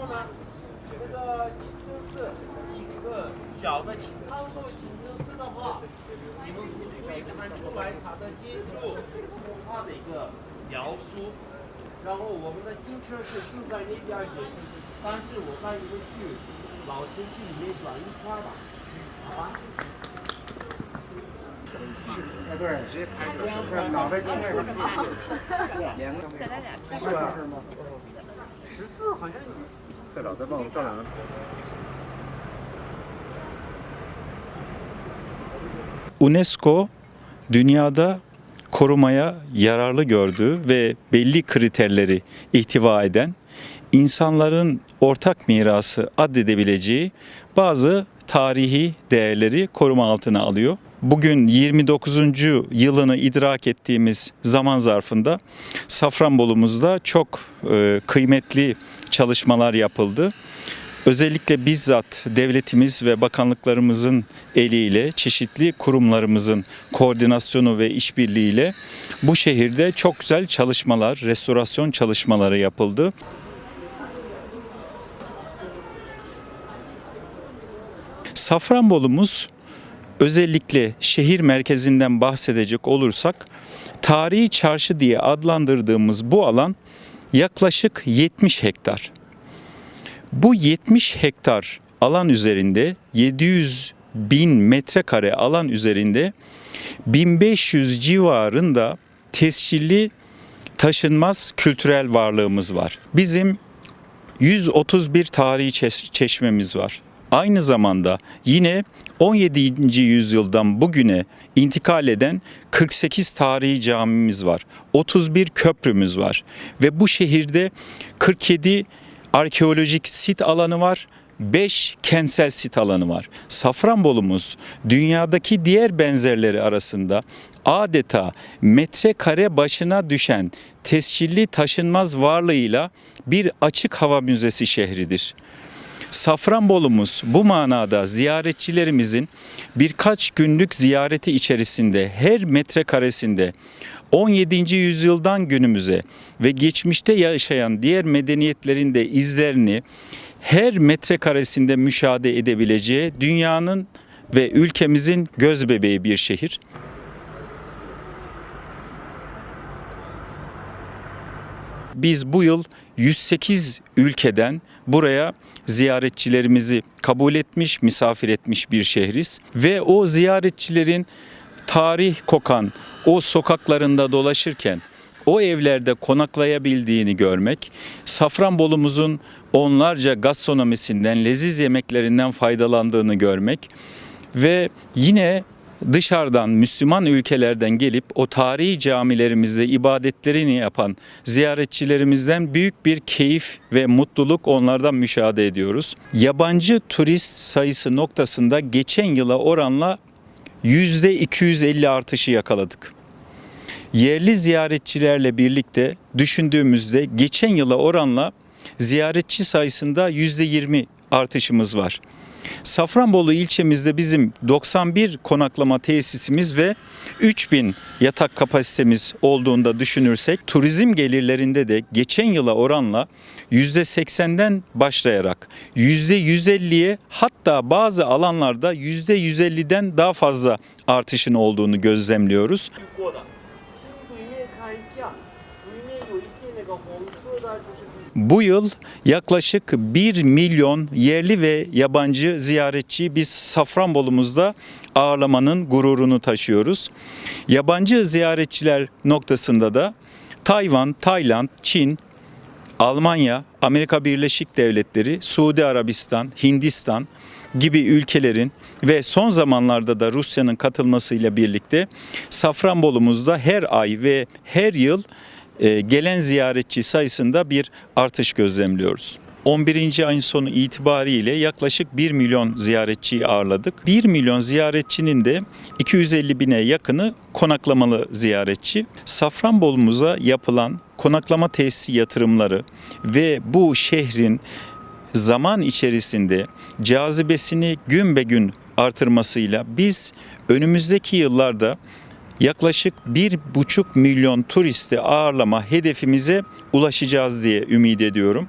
后呢，这个清真寺一个小的清康寿清真寺的话，你们可以看出来它的建筑文化的一个描述。然后我们的新车是住在那边儿也是，但是我带你们去老城区里面转一圈吧，好吧？是哎，对，谁拍的？不是脑袋跟那个两个是吧？是吗？十四好像。Serata UNESCO dünyada korumaya yararlı gördüğü ve belli kriterleri ihtiva eden insanların ortak mirası addedebileceği bazı tarihi değerleri koruma altına alıyor. Bugün 29. yılını idrak ettiğimiz zaman zarfında Safranbolu'muzda çok e, kıymetli çalışmalar yapıldı. Özellikle bizzat devletimiz ve bakanlıklarımızın eliyle, çeşitli kurumlarımızın koordinasyonu ve işbirliğiyle bu şehirde çok güzel çalışmalar, restorasyon çalışmaları yapıldı. Safranbolumuz özellikle şehir merkezinden bahsedecek olursak tarihi çarşı diye adlandırdığımız bu alan yaklaşık 70 hektar. Bu 70 hektar alan üzerinde 700 bin metrekare alan üzerinde 1500 civarında tescilli taşınmaz kültürel varlığımız var. Bizim 131 tarihi çeş- çeşmemiz var. Aynı zamanda yine 17. yüzyıldan bugüne intikal eden 48 tarihi camimiz var. 31 köprümüz var ve bu şehirde 47 arkeolojik sit alanı var. 5 kentsel sit alanı var. Safranbolumuz dünyadaki diğer benzerleri arasında adeta metrekare başına düşen tescilli taşınmaz varlığıyla bir açık hava müzesi şehridir. Safranbolumuz bu manada ziyaretçilerimizin birkaç günlük ziyareti içerisinde her metrekaresinde 17. yüzyıldan günümüze ve geçmişte yaşayan diğer medeniyetlerin de izlerini her metrekaresinde müşahede edebileceği dünyanın ve ülkemizin göz bebeği bir şehir. Biz bu yıl 108 ülkeden buraya ziyaretçilerimizi kabul etmiş, misafir etmiş bir şehriz. Ve o ziyaretçilerin tarih kokan o sokaklarında dolaşırken o evlerde konaklayabildiğini görmek, Safranbolumuzun onlarca gastronomisinden, leziz yemeklerinden faydalandığını görmek ve yine dışarıdan Müslüman ülkelerden gelip o tarihi camilerimizde ibadetlerini yapan ziyaretçilerimizden büyük bir keyif ve mutluluk onlardan müşahede ediyoruz. Yabancı turist sayısı noktasında geçen yıla oranla %250 artışı yakaladık. Yerli ziyaretçilerle birlikte düşündüğümüzde geçen yıla oranla ziyaretçi sayısında %20 artışımız var. Safranbolu ilçemizde bizim 91 konaklama tesisimiz ve 3000 yatak kapasitemiz olduğunda düşünürsek turizm gelirlerinde de geçen yıla oranla %80'den başlayarak %150'ye hatta bazı alanlarda %150'den daha fazla artışın olduğunu gözlemliyoruz. Bu yıl yaklaşık 1 milyon yerli ve yabancı ziyaretçi biz Safranbolumuzda ağırlamanın gururunu taşıyoruz. Yabancı ziyaretçiler noktasında da Tayvan, Tayland, Çin, Almanya, Amerika Birleşik Devletleri, Suudi Arabistan, Hindistan gibi ülkelerin ve son zamanlarda da Rusya'nın katılmasıyla birlikte Safranbolumuzda her ay ve her yıl gelen ziyaretçi sayısında bir artış gözlemliyoruz. 11. ayın sonu itibariyle yaklaşık 1 milyon ziyaretçiyi ağırladık. 1 milyon ziyaretçinin de 250 bine yakını konaklamalı ziyaretçi. Safranbolumuza yapılan konaklama tesisi yatırımları ve bu şehrin zaman içerisinde cazibesini gün be gün artırmasıyla biz önümüzdeki yıllarda yaklaşık bir buçuk milyon turisti ağırlama hedefimize ulaşacağız diye ümit ediyorum.